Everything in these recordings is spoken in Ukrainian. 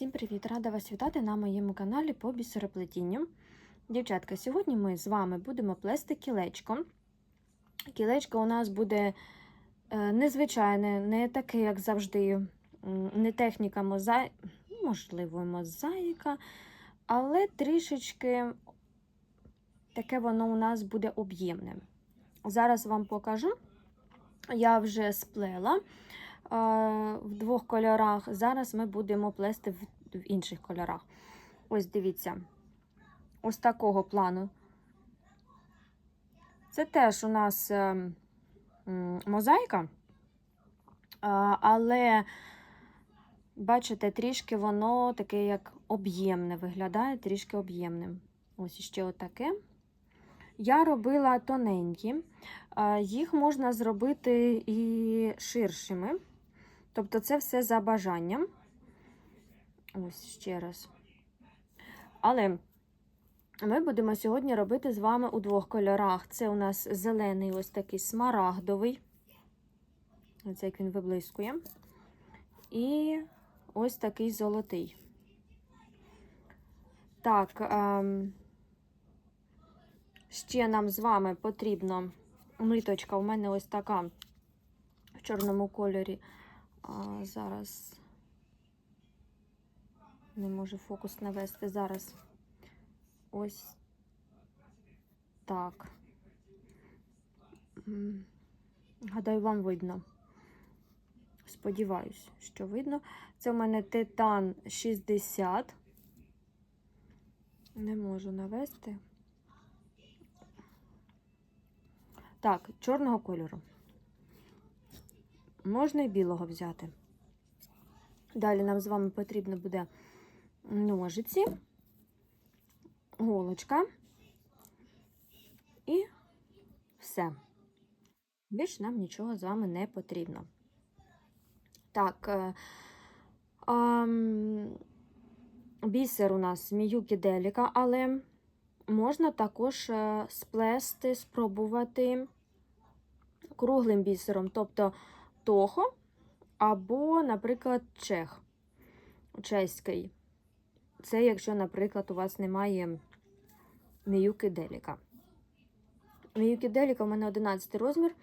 Всім привіт! Рада вас вітати на моєму каналі по бісероплетінню. Дівчатка, сьогодні ми з вами будемо плести кілечко. Кілечко у нас буде е, незвичайне, не таке, як завжди, не техніка мозаїка, можливо, мозаїка, але трішечки таке воно у нас буде об'ємне. Зараз вам покажу. Я вже сплела в двох кольорах. Зараз ми будемо плести в, інших кольорах. Ось дивіться, ось такого плану. Це теж у нас е, мозаїка, але, бачите, трішки воно таке, як об'ємне виглядає, трішки об'ємним. Ось ще отаке. Я робила тоненькі, їх можна зробити і ширшими. Тобто це все за бажанням. Ось ще раз. Але ми будемо сьогодні робити з вами у двох кольорах. Це у нас зелений, ось такий смарагдовий. Ось як він виблискує. І ось такий золотий. Так, ем, ще нам з вами потрібно мліточка. У мене ось така в чорному кольорі. А, зараз не можу фокус навести. Зараз ось так. Гадаю, вам видно. Сподіваюсь, що видно. Це у мене титан 60. Не можу навести. Так, чорного кольору. Можна і білого взяти. Далі нам з вами потрібно буде ножиці, голочка і все. Більш нам нічого з вами не потрібно. Так, е, ам, бісер у нас Міюкі Деліка, але можна також е, сплести, спробувати круглим бісером, тобто Тохо або, наприклад, чех чеський. Це якщо, наприклад, у вас немає Міюки Деліка. Міюки Деліка у мене 11 розмір.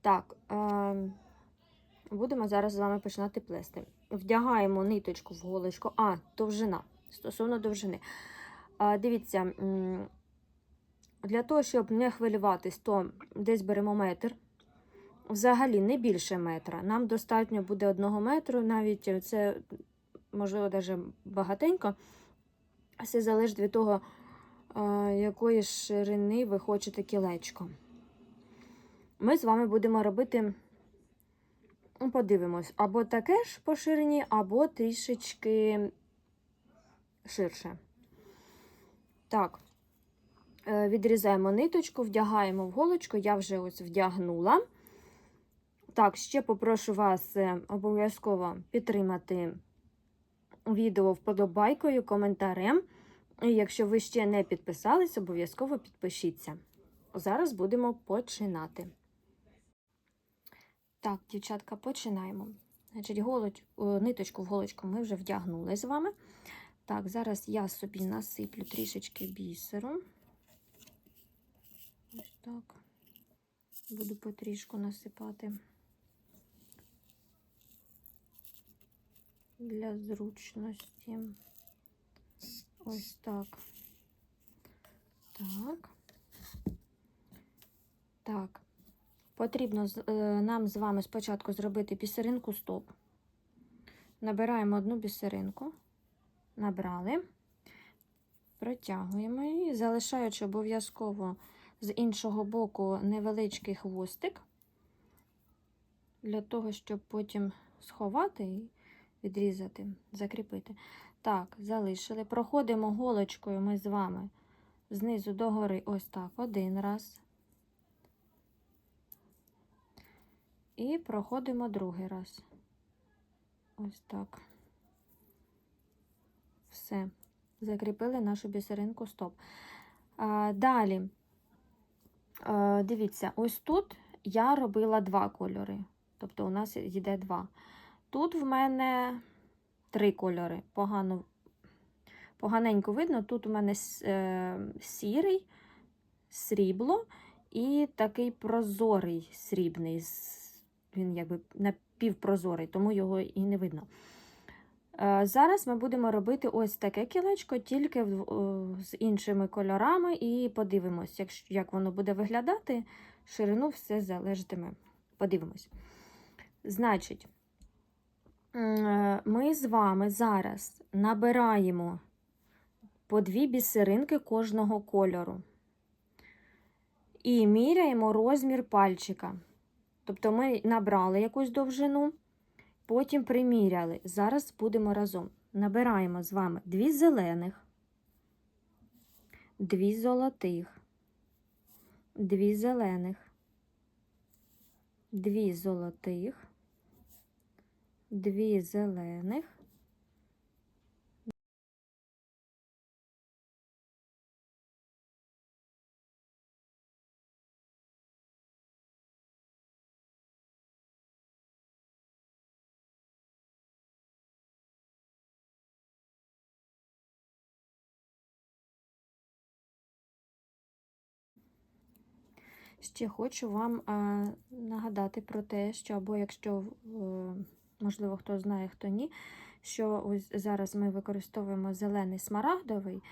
Так, е будемо зараз з вами починати плести. Вдягаємо ниточку в голочку, а, довжина. Стосовно довжини. Е дивіться, для того, щоб не хвилюватись, то десь беремо метр. Взагалі не більше метра. Нам достатньо буде одного метру, навіть це, можливо, навіть багатенько. Все залежить від того, якої ширини ви хочете кілечко. Ми з вами будемо робити, ну, подивимось, або таке ж по ширині, або трішечки ширше. Так, е, відрізаємо ниточку, вдягаємо в голочку, я вже ось вдягнула. Так, ще попрошу вас е, обов'язково підтримати відео вподобайкою, коментарем. І якщо ви ще не підписались, обов'язково підпишіться. Зараз будемо починати. Так, дівчатка, починаємо. Значить, голоч, ниточку в голочку ми вже вдягнули з вами. Так, зараз я собі насиплю трішечки бісеру. Ось так. Буду потрішку насипати. Для зручності. Ось так. Так. Так. Потрібно е, нам з вами спочатку зробити бісеринку стоп. Набираємо одну бісеринку, набрали, протягуємо її, залишаючи обов'язково з іншого боку невеличкий хвостик, для того, щоб потім сховати відрізати, закріпити. Так, залишили. Проходимо голочкою ми з вами знизу до гори, ось так, один раз. І проходимо другий раз. Ось так. Все. Закріпили нашу бісеринку стоп. А, Далі, а, дивіться, ось тут я робила два кольори. Тобто, у нас йде два. Тут в мене три кольори. Погано, поганенько видно. Тут у мене е, сірий, срібло і такий прозорий срібний. Він якби напівпрозорий, тому його і не видно. Е, Зараз ми будемо робити ось таке кілечко, тільки з іншими кольорами, і подивимось, як, воно буде виглядати. Ширину все залежатиме. Подивимось. Значить, ми з вами зараз набираємо по дві бісеринки кожного кольору. І міряємо розмір пальчика. Тобто ми набрали якусь довжину, потім приміряли. Зараз будемо разом. Набираємо з вами дві зелених, дві золотих, дві зелених, дві золотих, дві зелених. Ще хочу вам е, нагадати про те, що або якщо, е, можливо, хто знає, хто ні, що ось зараз ми використовуємо зелений смарагдовий.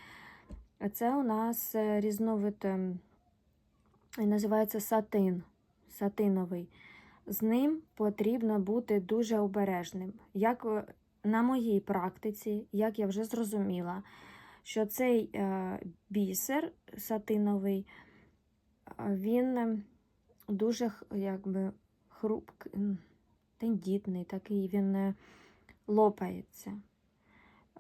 Це у нас е, різновид е, називається сатин, сатиновий. З ним потрібно бути дуже обережним. Як е, на моїй практиці, як я вже зрозуміла, що цей е, бісер сатиновий, він е, дуже якби хрупкий, тендітний, такий він е, лопається.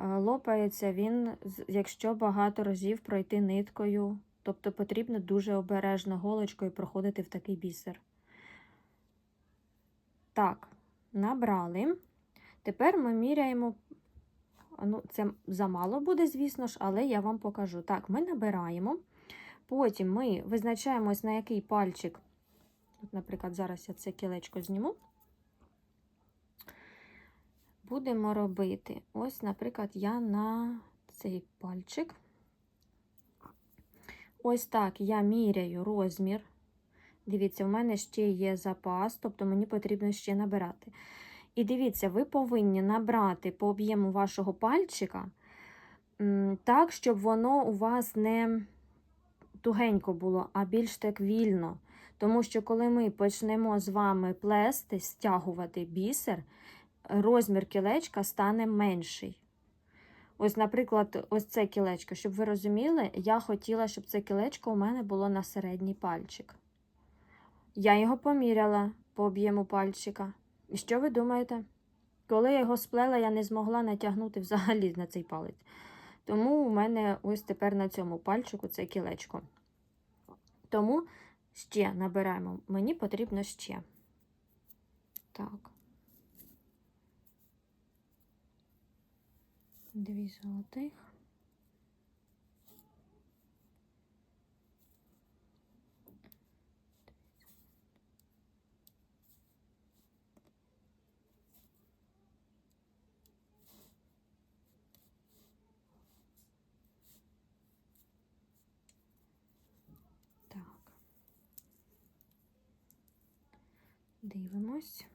Лопається він, якщо багато разів пройти ниткою, тобто потрібно дуже обережно голочкою проходити в такий бісер. Так, набрали. Тепер ми міряємо. Ну, це замало буде, звісно ж, але я вам покажу. Так, ми набираємо. Потім ми визначаємось, на який пальчик. Наприклад, зараз я це кілечко зніму. Будемо робити. Ось, наприклад, я на цей пальчик. Ось так я міряю розмір. Дивіться, у мене ще є запас, тобто мені потрібно ще набирати. І дивіться, ви повинні набрати по об'єму вашого пальчика так, щоб воно у вас не тугенько було, а більш так вільно. Тому що коли ми почнемо з вами плести, стягувати бісер, розмір кілечка стане менший. Ось, наприклад, ось це кілечко, щоб ви розуміли, я хотіла, щоб це кілечко у мене було на середній пальчик. Я його поміряла по об'єму пальчика. І що ви думаєте? Коли я його сплела, я не змогла натягнути взагалі на цей палець. Тому у мене ось тепер на цьому пальчику це кілечко. Тому ще набираємо. Мені потрібно ще. Так. Дві золотих. Дивимось,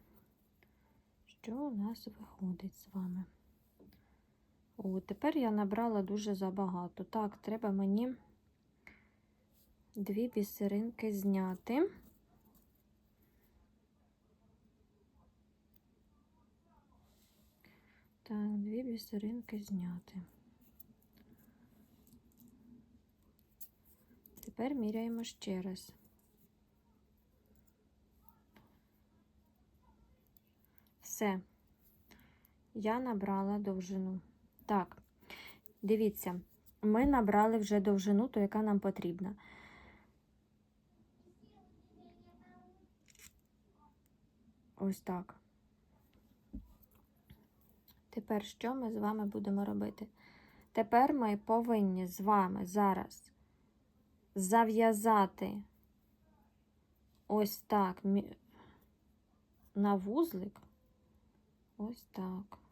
що у нас виходить з вами. О, тепер я набрала дуже забагато. Так, треба мені дві бісеринки зняти. Так, дві бісеринки зняти. Тепер міряємо ще раз. Все. Я набрала довжину. Так, дивіться, ми набрали вже довжину, то яка нам потрібна. Ось так. Тепер що ми з вами будемо робити? Тепер ми повинні з вами зараз зав'язати ось так на вузлик. Ось так.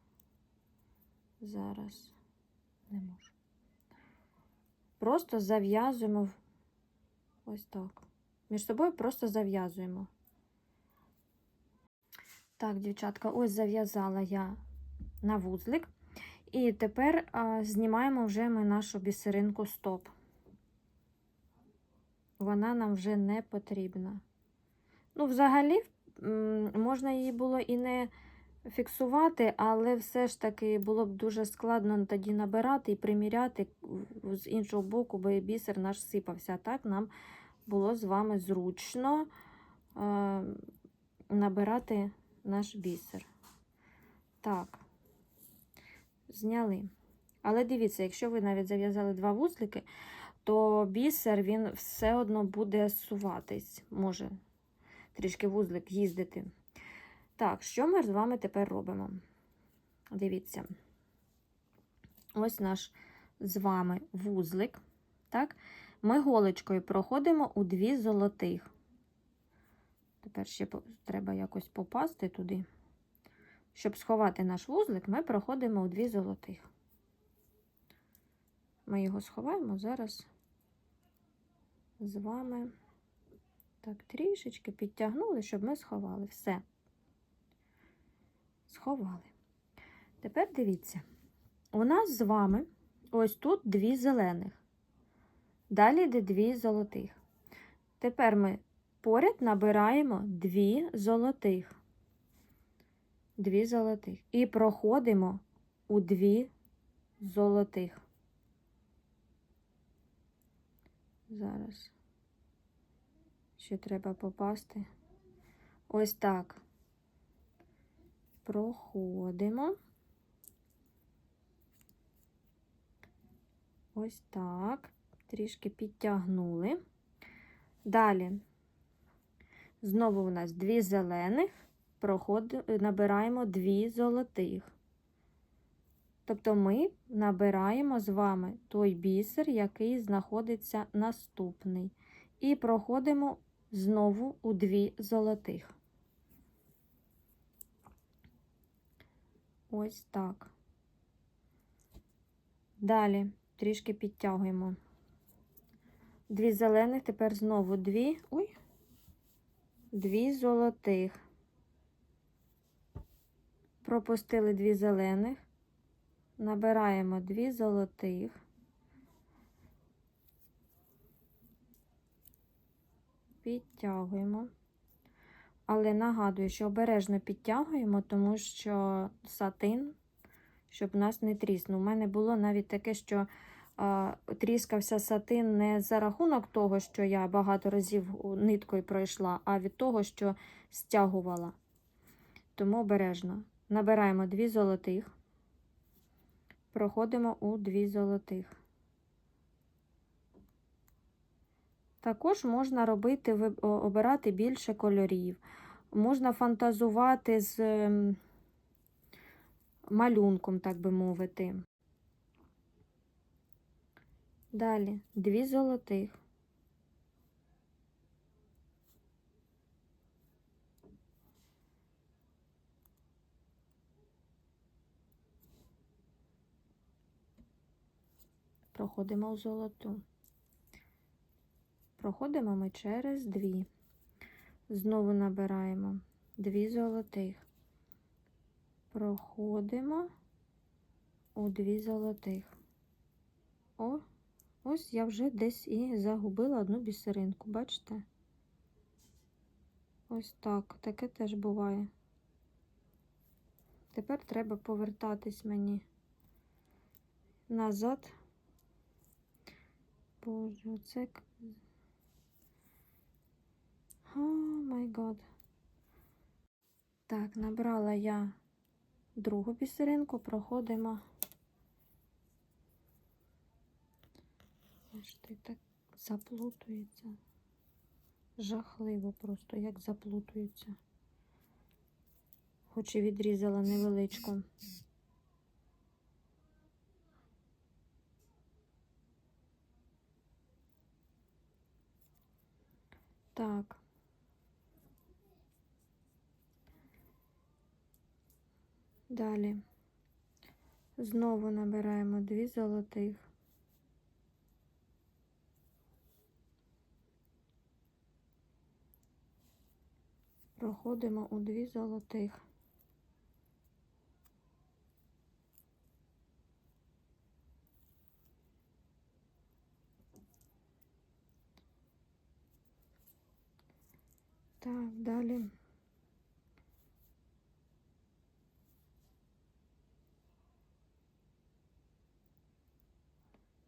Зараз не можу. Просто зав'язуємо ось так. Між собою просто зав'язуємо. Так, дівчатка, ось зав'язала я на вузлик. І тепер а, знімаємо вже ми нашу бісеринку стоп. Вона нам вже не потрібна. Ну, взагалі, можна її було і не фіксувати, але все ж таки було б дуже складно тоді набирати і приміряти з іншого боку, бо бісер наш сипався. Так нам було з вами зручно е, набирати наш бісер. Так, зняли. Але дивіться, якщо ви навіть зав'язали два вузлики, то бісер він все одно буде суватись, може трішки вузлик їздити. Так, що ми з вами тепер робимо? Дивіться, ось наш з вами вузлик. Так? Ми голочкою проходимо у дві золотих. Тепер ще треба якось попасти туди. Щоб сховати наш вузлик, ми проходимо у дві золотих. Ми його сховаємо зараз з вами. Так, трішечки підтягнули, щоб ми сховали. Все. Сховали. Тепер дивіться, у нас з вами ось тут дві зелених. Далі йде дві золотих. Тепер ми поряд набираємо дві золотих. Дві золотих. І проходимо у дві золотих. Зараз. Ще треба попасти. Ось так. Проходимо. Ось так. Трішки підтягнули. Далі. Знову у нас дві зелених, проходи, набираємо дві золотих. Тобто ми набираємо з вами той бісер, який знаходиться наступний. І проходимо знову у дві золотих. Ось так. Далі трішки підтягуємо. Дві зелених, тепер знову дві. Ой, дві золотих. Пропустили дві зелених. Набираємо дві золотих. Підтягуємо. Але нагадую, що обережно підтягуємо, тому що сатин, щоб нас не тріснув. У мене було навіть таке, що а, тріскався сатин не за рахунок того, що я багато разів ниткою пройшла, а від того, що стягувала. Тому обережно. Набираємо дві золотих, проходимо у дві золотих. Також можна робити, обирати більше кольорів. Можна фантазувати з ем, малюнком, так би мовити. Далі дві золотих. Проходимо в золоту. Проходимо ми через дві. Знову набираємо дві золотих. Проходимо у дві золотих. О, ось я вже десь і загубила одну бісеринку, бачите? Ось так, таке теж буває. Тепер треба повертатись мені назад. Боже, оце. О май гад. Так, набрала я другу бісеринку, проходимо. Аж ти так заплутується. Жахливо просто, як заплутується. Хоч і відрізала невеличку. Так. Далі. Знову набираємо дві золотих. Проходимо у дві золотих. Так, далі.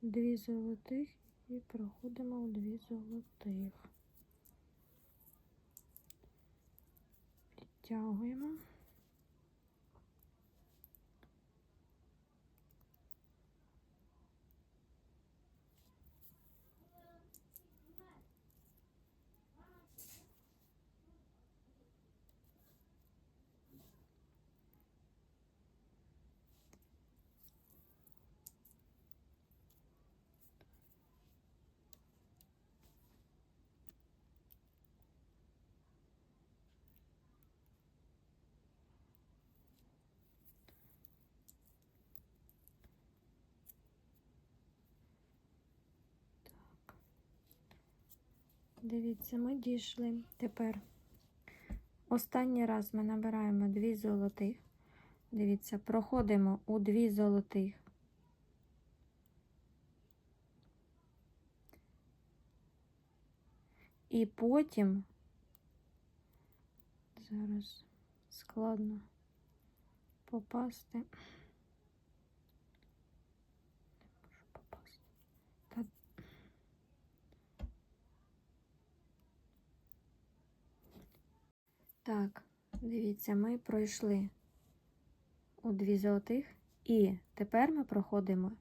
Дві золотих і проходимо у дві золотих. Підтягуємо. Дивіться, ми дійшли. Тепер останній раз ми набираємо дві золотих. Дивіться, проходимо у дві золотих. І потім зараз складно попасти. Не можу попасти. Та Так, дивіться, ми пройшли у дві золотих, і тепер ми проходимо,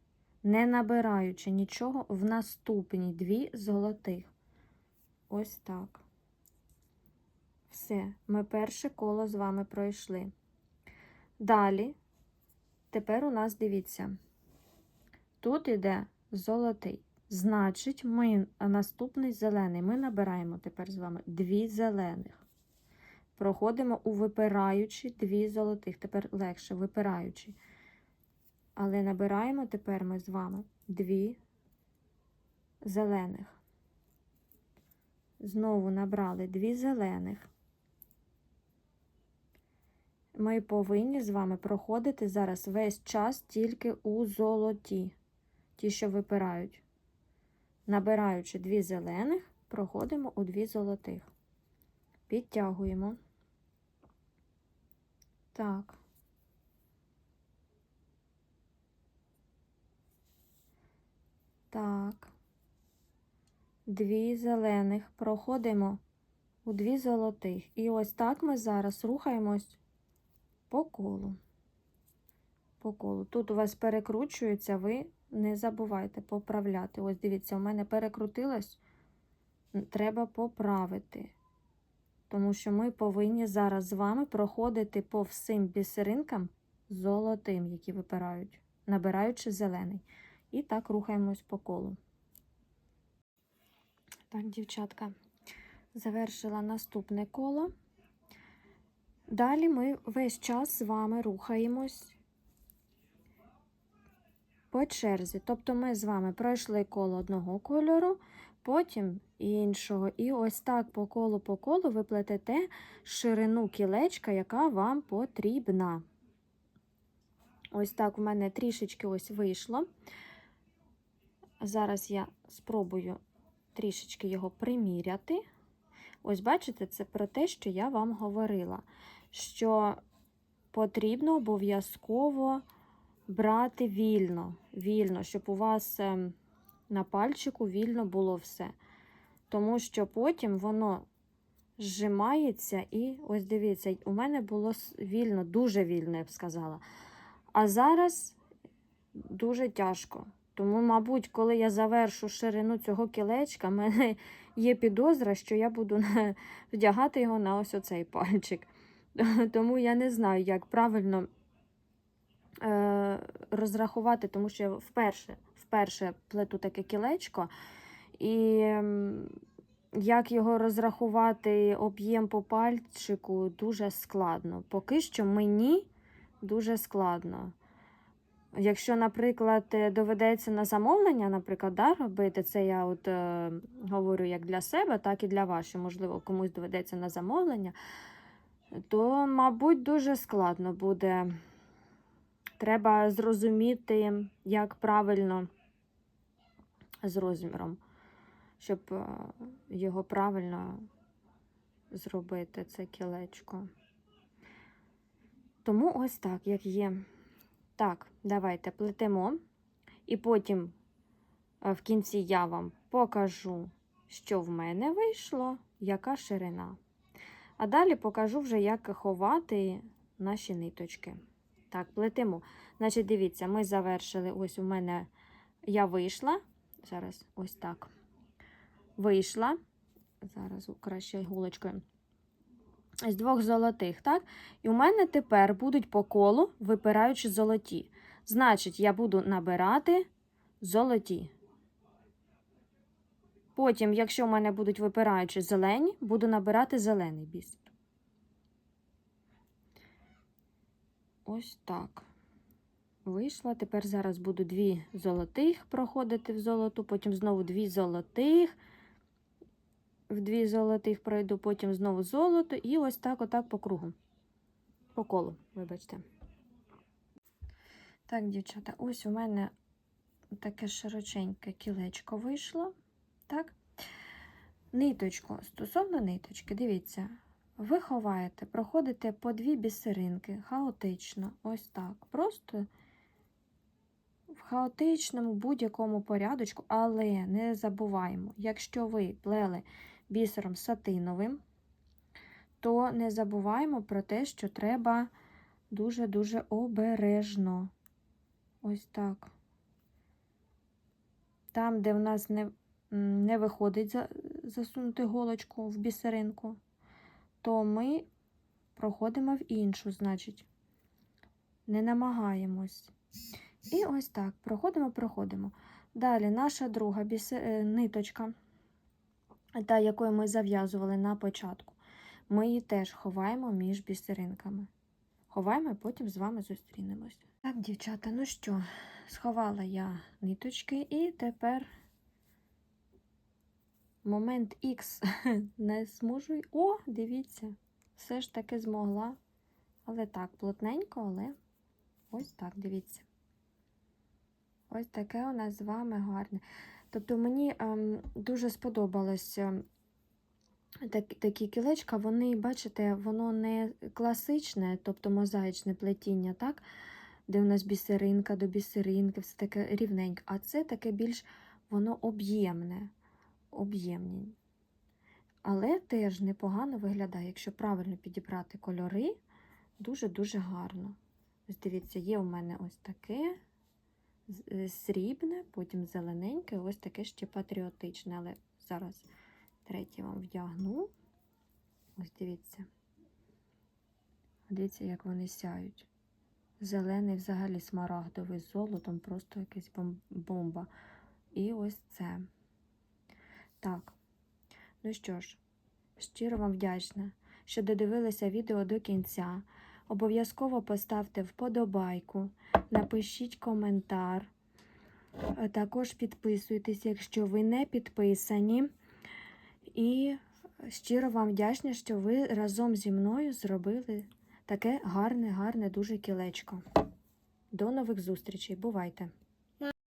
не набираючи нічого, в наступні дві золотих. Ось так. Все, ми перше коло з вами пройшли. Далі, тепер у нас дивіться, тут іде золотий. Значить, ми наступний зелений. Ми набираємо тепер з вами дві зелених. Проходимо у випираючі дві золотих. Тепер легше випираючі. Але набираємо тепер ми з вами дві зелених. Знову набрали дві зелених. Ми повинні з вами проходити зараз весь час тільки у золоті, ті, що випирають. Набираючи дві зелених, проходимо у дві золотих. Підтягуємо. Так. Так. Дві зелених. Проходимо у дві золотих. І ось так ми зараз рухаємось по колу. По колу. Тут у вас перекручується, ви не забувайте поправляти. Ось дивіться, у мене перекрутилось. Треба поправити. Тому що ми повинні зараз з вами проходити по всім бісеринкам золотим, які випирають, набираючи зелений. І так рухаємось по колу. Так, дівчатка, завершила наступне коло. Далі ми весь час з вами рухаємось по черзі. Тобто ми з вами пройшли коло одного кольору, потім іншого. І ось так по колу по колу ви плетете ширину кілечка, яка вам потрібна. Ось так у мене трішечки ось вийшло. Зараз я спробую трішечки його приміряти. Ось, бачите, це про те, що я вам говорила, що потрібно обов'язково брати вільно, вільно, щоб у вас ем, на пальчику вільно було все. Тому що потім воно зжимається, і ось дивіться, у мене було вільно, дуже вільно, я б сказала. А зараз дуже тяжко. Тому, мабуть, коли я завершу ширину цього кілечка, в мене є підозра, що я буду вдягати його на ось оцей пальчик. Тому я не знаю, як правильно е, розрахувати, тому що я вперше, вперше плету таке кілечко. І як його розрахувати об'єм по пальчику дуже складно. Поки що мені дуже складно. Якщо, наприклад, доведеться на замовлення, наприклад, да, робити, це я от е, говорю як для себе, так і для вас, що, можливо, комусь доведеться на замовлення, то, мабуть, дуже складно буде. Треба зрозуміти, як правильно з розміром, щоб е, його правильно зробити, це кілечко. Тому ось так, як є. Так, давайте плетемо. І потім е, в кінці я вам покажу, що в мене вийшло, яка ширина. А далі покажу вже, як ховати наші ниточки. Так, плетемо. Значить, дивіться, ми завершили. Ось у мене я вийшла. Зараз ось так. Вийшла. Зараз краще іголочкою. З двох золотих, так? І у мене тепер будуть по колу випираючи золоті. Значить, я буду набирати золоті. Потім, якщо в мене будуть випираючи зелені, буду набирати зелений бісер. Ось так. Вийшла. Тепер зараз буду дві золотих проходити в золоту, потім знову дві золотих. В дві золотих пройду, потім знову золото, і ось так, отак по кругу. По колу, вибачте. Так, дівчата, ось у мене таке широченьке кілечко вийшло. Так? Ниточку, стосовно ниточки, дивіться, ви ховаєте, проходите по дві бісеринки, хаотично, ось так. Просто хаотичному будь-якому порядочку, але не забуваємо, якщо ви плели бісером сатиновим, то не забуваємо про те, що треба дуже-дуже обережно. Ось так. Там, де в нас не, не виходить за- засунути голочку в бісеринку, то ми проходимо в іншу, значить, не намагаємось. І ось так, проходимо, проходимо. Далі наша друга е, ниточка, та, якою ми зав'язували на початку, ми її теж ховаємо між бісеринками. Ховаємо і потім з вами зустрінемось. Так, дівчата, ну що, сховала я ниточки, і тепер момент Х не зможу. О, дивіться, все ж таки змогла. Але так, плотненько, але ось так, дивіться. Ось таке у нас з вами гарне. Тобто мені ем, дуже сподобалося так, такі кілечка, вони, бачите, воно не класичне, тобто мозаїчне плетіння, так? де у нас бісеринка до бісеринки, все таке рівненьке. А це таке більш воно об'ємне. об'ємні. Але теж непогано виглядає, якщо правильно підібрати кольори, дуже-дуже гарно. Ось дивіться, є у мене ось таке срібне, потім зелененьке, ось таке ще патріотичне. Але зараз третє вам вдягну. Ось дивіться. Дивіться, як вони сяють. Зелений, взагалі смарагдовий з золотом, просто якась бомба. І ось це. Так. Ну що ж, щиро вам вдячна, що додивилися відео до кінця. Обов'язково поставте вподобайку, напишіть коментар. Е, Також підписуйтесь, якщо ви не підписані. І щиро вам вдячна, що ви разом зі мною зробили таке гарне, гарне дуже кілечко. До нових зустрічей. Бувайте!